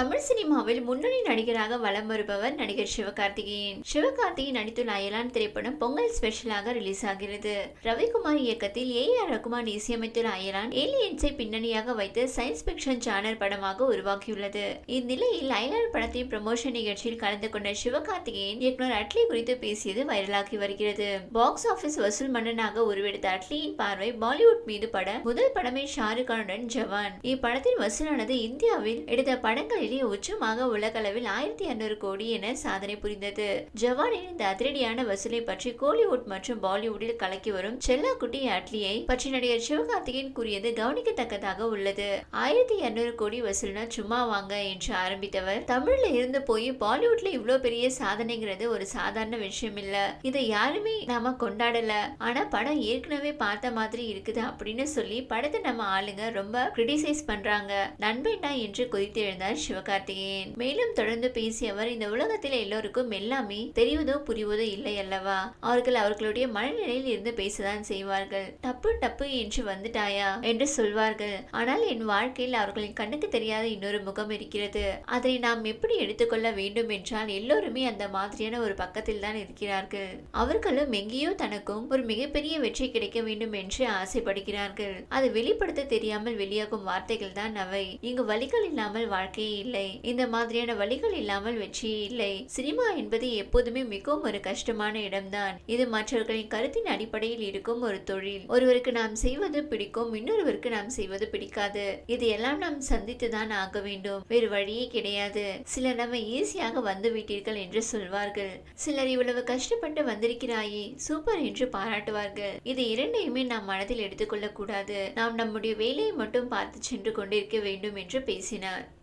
தமிழ் சினிமாவில் முன்னணி நடிகராக வலம் வருபவர் நடிகர் சிவகார்த்திகேயன். சிவகார்த்திகேயன் நடித்துள்ள அயலான் திரைப்படம் பொங்கல் ஸ்பெஷலாக ரிலீஸ் ஆகிறது. ரவிக்குமார் இயக்கத்தில் ஏ. ஆர். ரகுமான் இசையமைத்துள்ள அயலான் ஏலியன்ஸை பின்னணியாக வைத்து சயின்ஸ் பிக்ஷன் ஜானர் படமாக உருவாக்கியுள்ளது. இந்நிலையில் அயலான் படத்தின் ப்ரமோஷன் நிகழ்ச்சியில் கலந்து கொண்ட சிவகார்த்திகேயன் இயக்குனர் அட்லி குறித்து பேசியது வைரலாகி வருகிறது. பாக்ஸ் ஆபீஸ் வசூல் மன்னனாக உருவெடுத்த அட்லியின் பார்வை பாலிவுட் மீது பட முதல் படமே ஷாருக்கானுடன் ஜவான். இப்படத்தின் வசூலானது இந்தியாவில் எடுத்த படங்களில் படங்களிலேயே உச்சமாக உலகளவில் ஆயிரத்தி இருநூறு கோடி என சாதனை புரிந்தது. ஜவானின் இந்த அதிரடியான வசூலை பற்றி கோலிவுட் மற்றும் பாலிவுட்டில் கலக்கி வரும் செல்லாக்குட்டி அட்லியை பற்றி நடிகர் சிவகார்த்திகேயன் கூறியது கவனிக்கத்தக்கதாக உள்ளது. ஆயிரத்தி இருநூறு கோடி வசூல்னா சும்மா வாங்க என்று ஆரம்பித்தவர். தமிழ்ல இருந்து போய் பாலிவுட்ல இவ்ளோ பெரிய சாதனைங்கிறது ஒரு சாதாரண விஷயம் இல்ல இதை யாருமே நாம கொண்டாடல. ஆனா படம் ஏற்கனவே பார்த்த மாதிரி இருக்குது அப்படின்னு சொல்லி படத்தை நம்ம ஆளுங்க ரொம்ப கிரிட்டிசைஸ் பண்றாங்க. நண்பேண்டா என்று கொதித்து எழுந்தார் சிவகார்த்திகேயன். மேலும் தொடர்ந்து பேசிய அவர் இந்த உலகத்தில் எல்லோருக்கும் எல்லாமே தெரிவதோ புரிவதோ இல்லை அல்லவா? அவர்கள் அவர்களுடைய மனநிலையில் இருந்து பேசதான் செய்வார்கள். டப்பு டப்பு என்று வந்துட்டாயா? என்று சொல்வார்கள். ஆனால் என் வாழ்க்கையில் அவர்களின் கண்ணுக்கு தெரியாத இன்னொரு முகம் இருக்கிறது. அதை நாம் எப்படி எடுத்துக்கொள்ள வேண்டும் என்றால் எல்லோருமே அந்த மாதிரியான ஒரு பக்கத்தில் தான் இருக்கிறார்கள். அவர்களும் எங்கேயோ தனக்கும் ஒரு மிகப்பெரிய வெற்றி கிடைக்க வேண்டும் என்று ஆசைப்படுகிறார்கள். அது வெளிப்படுத்த தெரியாமல் வெளியாகும் வார்த்தைகள் தான் அவை. இங்கு வழிகள் இல்லாமல் வாழ்க்கையை இல்லை. இந்த மாதிரியான வழிகள் இல்லாமல் வெற்றி இல்லை. சினிமா என்பது எப்போதுமே மிகவும் ஒரு கஷ்டமான இடம்தான். இது மற்றவர்களின் கருத்தின் அடிப்படையில் இருக்கும் ஒரு தொழில். ஒருவருக்கு நாம் செய்வது பிடிக்கும் இன்னொருவருக்கு நாம் செய்வது பிடிக்காது. இது எல்லாம் நாம் சந்தித்துதான் ஆக வேண்டும். வேறு வழியே கிடையாது. சிலர் நம்ம ஈஸியாக வந்து விட்டீர்கள் என்று சொல்வார்கள். சிலர் இவ்வளவு கஷ்டப்பட்டு வந்திருக்கிறாயே சூப்பர் என்று பாராட்டுவார்கள். இது இரண்டையுமே நாம் மனதில் எடுத்துக்கொள்ளக் கூடாது நாம் நம்முடைய வேலையை மட்டும் பார்த்து சென்று கொண்டிருக்க வேண்டும் என்று பேசினார்.